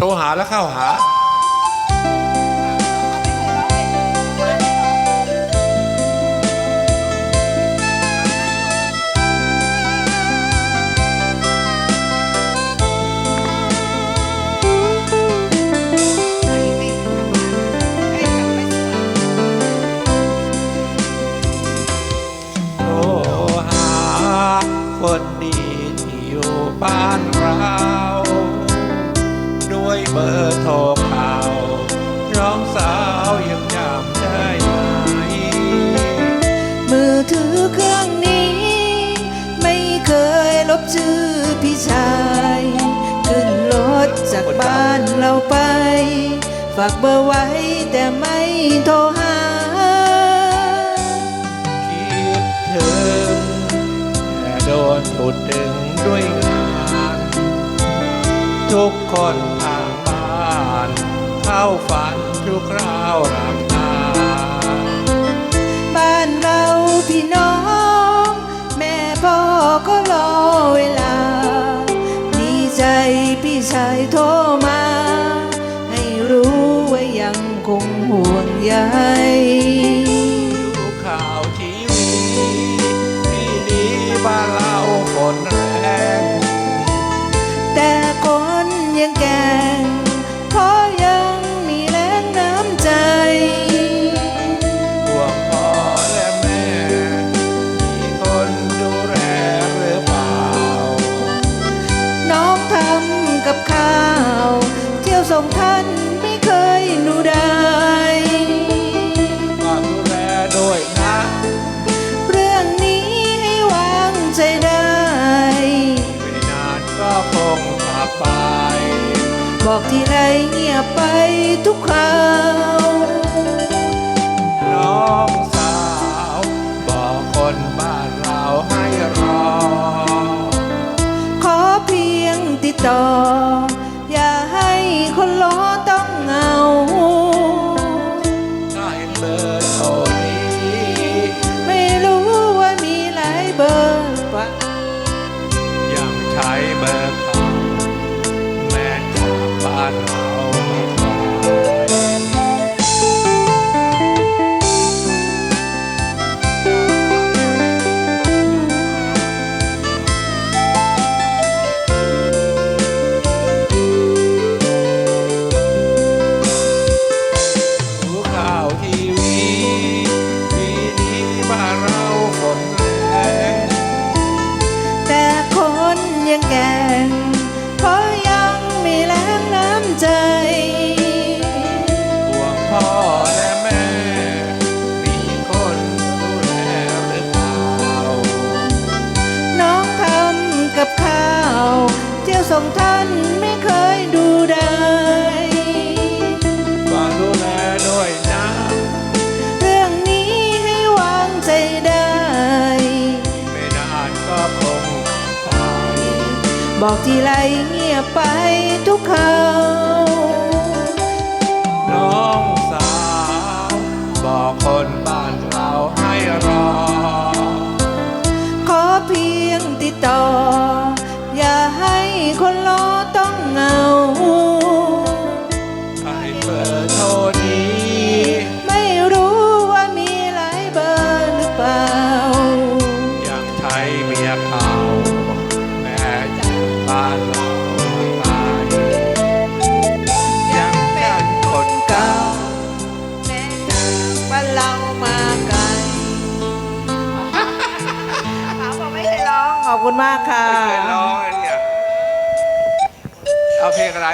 โทรหาแล้วเข้าหา โทรหาคน ชื่อพี่ชาย ขึ้นรถจากบ้านเราไป ฝากเบอร์ไว้แต่ไม่โทรหา คิดถึงแต่โดนพูดถึงด้วยงานทุกคนทางบ้าน เข้าฝันทุกคราวรับ ชายโทรมา ให้รู้ว่ายังคงห่วงใย เที่ยวส่งท่านไม่เคยดูได้ ฝากดูแลด้วยนะ เรื่องนี้ให้วางใจได้ ไม่นานก็คงกลับไป บอกทีไรเงียบไปทุกคราว น้องสาว บอกคนบ้า งแก่งเพราะยังมีแรงน้ำใจ ห่วงพ่อและแม่ มีคนดูแลหรือเปล่าน้องทำกับข้าว เที่ยวส่งท่าน บอกทีไรเงียบไปทุกคราวน้องสาว บอกคนบ้า องขอบคุณมากค่ะ ไม่เคยร้องอันเนี่ยเอาเพลงอะไร